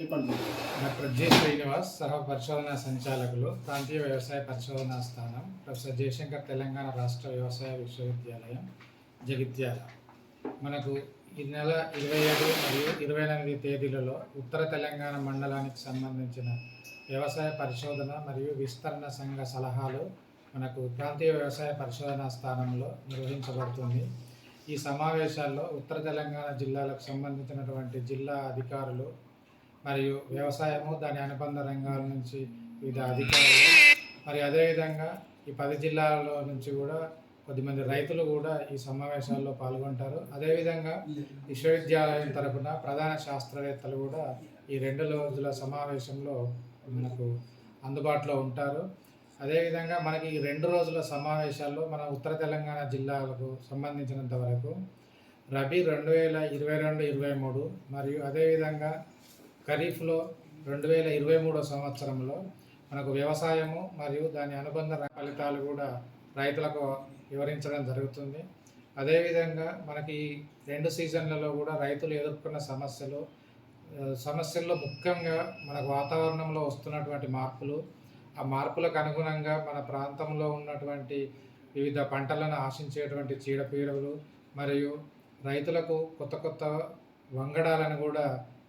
చెప్పండి doctor G Srinivas సహ పరిశోధనా సంచాలకులు ప్రాంతీయ వ్యవసాయ పరిశోధనా స్థానం ప్రొఫెసర్ జయశంకర్ తెలంగాణ రాష్ట్ర వ్యవసాయ విశ్వవిద్యాలయం జగిత్యాల మనకు ఈ నెల ఇరవై ఏడు మరియు ఇరవై ఎనిమిది తేదీలలో ఉత్తర తెలంగాణ మండలానికి సంబంధించిన వ్యవసాయ పరిశోధన మరియు విస్తరణ సంఘ సలహాలు మనకు ప్రాంతీయ వ్యవసాయ పరిశోధనా స్థానంలో నిర్వహించబడుతుంది. ఈ సమావేశాల్లో ఉత్తర తెలంగాణ జిల్లాలకు సంబంధించినటువంటి జిల్లా అధికారులు మరియు వ్యవసాయము దాని అనుబంధ రంగాల నుంచి వివిధ అధికారులు. మరి అదేవిధంగా ఈ పది జిల్లాల నుంచి కూడా కొద్దిమంది రైతులు కూడా ఈ సమావేశాల్లో పాల్గొంటారు. అదేవిధంగా విశ్వవిద్యాలయం తరపున ప్రధాన శాస్త్రవేత్తలు కూడా ఈ రెండు రోజుల సమావేశంలో మనకు అందుబాటులో ఉంటారు. అదేవిధంగా మనకి ఈ రెండు రోజుల సమావేశాల్లో మన ఉత్తర తెలంగాణ జిల్లాలకు సంబంధించినంత వరకు రబీ రెండు వేల ఇరవై రెండు ఇరవై మూడు మరియు అదేవిధంగా ఖరీఫ్లో రెండు వేల ఇరవై మూడో సంవత్సరంలో మనకు వ్యవసాయము మరియు దాని అనుబంధ ఫలితాలు కూడా రైతులకు వివరించడం జరుగుతుంది. అదేవిధంగా మనకి రెండు సీజన్లలో కూడా రైతులు ఎదుర్కొన్న సమస్యలు సమస్యల్లో ముఖ్యంగా మనకు వాతావరణంలో వస్తున్నటువంటి మార్పులు ఆ మార్పులకు అనుగుణంగా మన ప్రాంతంలో ఉన్నటువంటి వివిధ పంటలను ఆశించేటువంటి చీడపీడలు మరియు రైతులకు కొత్త కొత్త వంగడాలను కూడా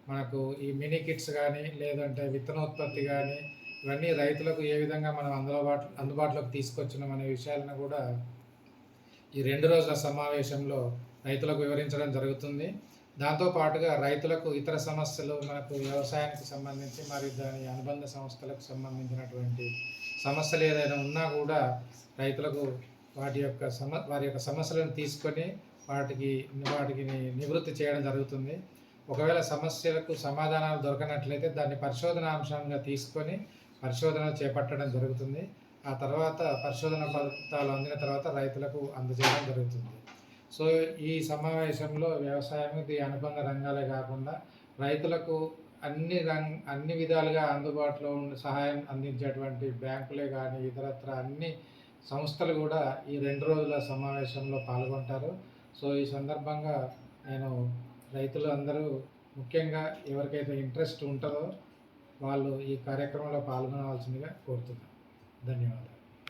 మనకు ఈ మినీ కిట్స్ కానీ లేదంటే విత్తనోత్పత్తి కానీ ఇవన్నీ రైతులకు ఏ విధంగా మనం అందుబాటు అందుబాటులోకి తీసుకొచ్చినాం అనే విషయాలను కూడా ఈ రెండు రోజుల సమావేశంలో రైతులకు వివరించడం జరుగుతుంది. దాంతో పాటుగా రైతులకు ఇతర సమస్యలు మనకు వ్యవసాయానికి సంబంధించి మరియు దాని అనుబంధ సంస్థలకు సంబంధించినటువంటి సమస్యలు ఏదైనా ఉన్నా కూడా రైతులకు వాటి యొక్క సమ వారి యొక్క సమస్యలను తీసుకొని వాటికి వాటికి నివృత్తి చేయడం జరుగుతుంది. ఒకవేళ సమస్యలకు సమాధానాలు దొరకనట్లయితే దాన్ని పరిశోధన అంశంగా తీసుకొని పరిశోధన చేపట్టడం జరుగుతుంది. ఆ తర్వాత పరిశోధన ఫలితాలు అందిన తర్వాత రైతులకు అందజేయడం జరుగుతుంది. సో ఈ సమావేశంలో వ్యవసాయం ఇది అనుబంధ రంగాలే కాకుండా రైతులకు అన్ని రంగ్ అన్ని విధాలుగా అందుబాటులో ఉండి సహాయం అందించేటువంటి బ్యాంకులే కానీ ఇతరత్ర అన్ని సంస్థలు కూడా ఈ రెండు రోజుల సమావేశంలో పాల్గొంటారు. సో ఈ సందర్భంగా నేను రైతులు అందరూ ముఖ్యంగా ఎవరికైతే ఇంట్రెస్ట్ ఉంటుందో వాళ్ళు ఈ కార్యక్రమంలో పాల్గొనవలసిందిగా కోరుతున్నాను. ధన్యవాదాలు.